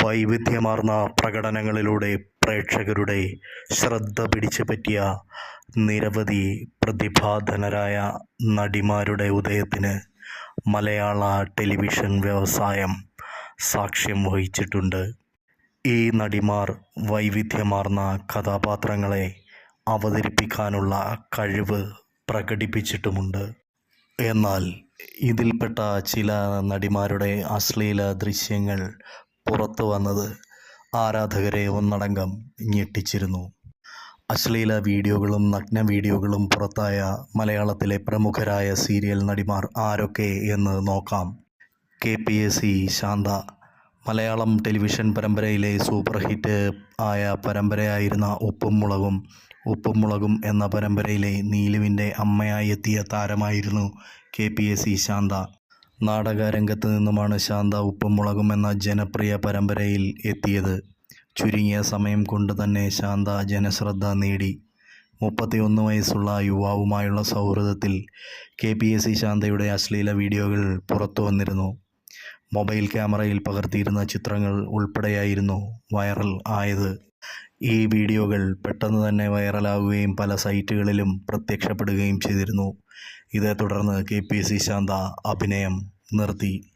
വൈവിധ്യമാർന്ന പ്രകടനങ്ങളിലൂടെ പ്രേക്ഷകരുടെ ശ്രദ്ധ പിടിച്ചു പറ്റിയ നിരവധി പ്രതിഭാധനരായ നടിമാരുടെ ഉദയത്തിന് മലയാള ടെലിവിഷൻ വ്യവസായം സാക്ഷ്യം വഹിച്ചിട്ടുണ്ട്. ഈ നടിമാർ വൈവിധ്യമാർന്ന കഥാപാത്രങ്ങളെ അവതരിപ്പിക്കാനുള്ള കഴിവ് പ്രകടിപ്പിച്ചിട്ടുമുണ്ട്. എന്നാൽ ഇതിൽപ്പെട്ട ചില നടിമാരുടെ അശ്ലീല ദൃശ്യങ്ങൾ പുറത്തു വന്നത് ആരാധകരെ ഒന്നടങ്കം ഞെട്ടിച്ചിരുന്നു. അശ്ലീല വീഡിയോകളും നഗ്ന വീഡിയോകളും പുറത്തായ മലയാളത്തിലെ പ്രമുഖരായ സീരിയൽ നടിമാർ ആരൊക്കെ എന്ന് നോക്കാം. K P S C Shantha. Malayalam television പരമ്പരയിലെ സൂപ്പർ ഹിറ്റ് ആയ പരമ്പരയായിരുന്ന ഉപ്പും മുളകും ഉപ്പും മുളകും എന്ന പരമ്പരയിലെ നീലുവിന്റെ അമ്മയായി എത്തിയ താരമായിരുന്നു K P S C Shantha. നാടകരംഗത്ത് നിന്നുമാണ് ശാന്ത ഉപ്പും മുളകും എന്ന ജനപ്രിയ പരമ്പരയിൽ എത്തിയത്. ചുരുങ്ങിയ സമയം കൊണ്ട് തന്നെ ശാന്ത ജനശ്രദ്ധ നേടി. മുപ്പത്തിയൊന്ന് വയസ്സുള്ള യുവാവുമായുള്ള സൗഹൃദത്തിൽ കെ പി എസ് സി ശാന്തയുടെ അശ്ലീല വീഡിയോകൾ പുറത്തു വന്നിരുന്നു. മൊബൈൽ ക്യാമറയിൽ പകർത്തിയിരുന്ന ചിത്രങ്ങൾ ഉൾപ്പെടെയായിരുന്നു വൈറൽ ആയത്. ഈ വീഡിയോകൾ പെട്ടെന്ന് തന്നെ വൈറലാകുകയും പല സൈറ്റുകളിലും പ്രത്യക്ഷപ്പെടുകയും ചെയ്തിരുന്നു. ഇതേ തുടർന്ന് കെ പി സി ശാന്ത അഭിനയം നിർത്തി.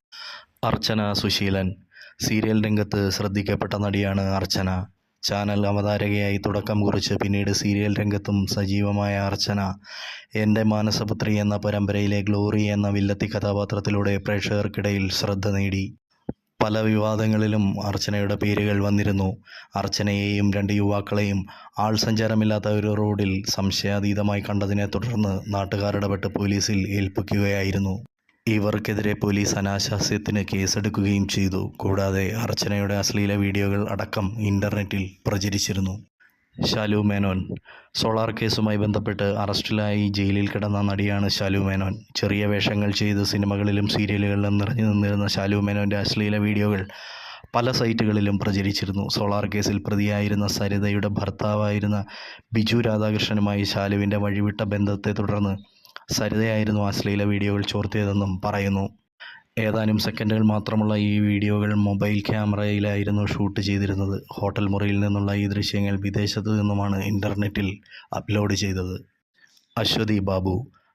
അർച്ചന സുശീലൻ. സീരിയൽ രംഗത്ത് ശ്രദ്ധിക്കപ്പെട്ട നടിയാണ് അർച്ചന. ചാനൽ അവതാരകയായി തുടക്കം കുറിച്ച് പിന്നീട് സീരിയൽ രംഗത്തും സജീവമായ അർച്ചന. എന്റെ മാനസപുത്രി എന്ന പരമ്പരയിലെ ഗ്ലോറി എന്ന വില്ലത്തി കഥാപാത്രത്തിലൂടെ പ്രേക്ഷകർക്കിടയിൽ ശ്രദ്ധ നേടി. പല വിവാദങ്ങളിലും അർച്ചനയുടെ പേരുകൾ വന്നിരുന്നു. അർച്ചനയെയും രണ്ട് യുവാക്കളെയും ആൾ സഞ്ചാരമില്ലാത്ത ഒരു റോഡിൽ സംശയാതീതമായി കണ്ടതിനെ തുടർന്ന് നാട്ടുകാരിടപെട്ട് പോലീസിൽ ഏൽപ്പിക്കുകയായിരുന്നു. ഇവർക്കെതിരെ പോലീസ് അനാശാസ്യത്തിന് കേസെടുക്കുകയും ചെയ്തു. കൂടാതെ അർച്ചനയുടെ അശ്ലീല വീഡിയോകൾ അടക്കം ഇന്റർനെറ്റിൽ പ്രചരിച്ചിരുന്നു. ശാലു മേനോൻ. സോളാർ കേസുമായി ബന്ധപ്പെട്ട് അറസ്റ്റിലായി ജയിലിൽ കിടന്ന നടിയാണ് ശാലു മേനോൻ. ചെറിയ വേഷങ്ങൾ ചെയ്ത് സിനിമകളിലും സീരിയലുകളിലും നിറഞ്ഞു നിന്നിരുന്ന ശാലു മേനോന്റെ അശ്ലീല വീഡിയോകൾ പല സൈറ്റുകളിലും പ്രചരിച്ചിരുന്നു. സോളാർ കേസിൽ പ്രതിയായിരുന്ന സരിതയുടെ ഭർത്താവായിരുന്ന ബിജു രാധാകൃഷ്ണനുമായി ശാലുവിന്റെ വഴിവിട്ട ബന്ധത്തെ തുടർന്ന് സരിതയായിരുന്നു അശ്ലീല വീഡിയോകൾ ചോർത്തിയതെന്നും പറയുന്നു. ഏതാനും സെക്കൻഡുകൾ മാത്രമുള്ള ഈ വീഡിയോകൾ മൊബൈൽ ക്യാമറയിലായിരുന്നു ഷൂട്ട് ചെയ്തിരുന്നത്. ഹോട്ടൽ മുറിയിൽ നിന്നുള്ള ഈ ദൃശ്യങ്ങൾ വിദേശത്തു നിന്നുമാണ് ഇന്റർനെറ്റിൽ അപ്ലോഡ് ചെയ്തത്. അശ്വതി ബാബു.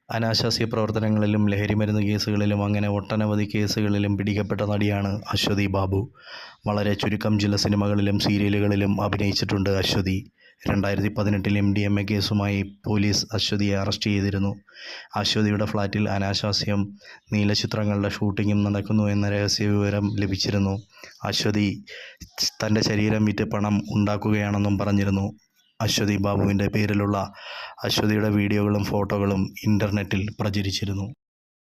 അനാശാസ്യ പ്രവർത്തനങ്ങളിലും ലഹരിമരുന്ന് കേസുകളിലും അങ്ങനെ ഒട്ടനവധി കേസുകളിലും പിടിക്കപ്പെട്ട നടിയാണ് അശ്വതി ബാബു. വളരെ ചുരുക്കം ചില സിനിമകളിലും സീരിയലുകളിലും അഭിനയിച്ചിട്ടുണ്ട് അശ്വതി. രണ്ടായിരത്തി പതിനെട്ടിൽ എം ഡി എം എ കേസുമായി പോലീസ് അശ്വതിയെ അറസ്റ്റ് ചെയ്തിരുന്നു. അശ്വതിയുടെ ഫ്ളാറ്റിൽ അനാശാസ്യം നീലചിത്രങ്ങളുടെ ഷൂട്ടിങ്ങും നടക്കുന്നു എന്ന രഹസ്യ വിവരം ലഭിച്ചിരുന്നു. അശ്വതി തന്റെ ശരീരം വിറ്റ് പണം ഉണ്ടാക്കുകയാണെന്നും പറഞ്ഞിരുന്നു. അശ്വതി ബാബുവിന്റെ പേരിലുള്ള അശ്വതിയുടെ വീഡിയോകളും ഫോട്ടോകളും ഇന്റർനെറ്റിൽ പ്രചരിച്ചിരുന്നു.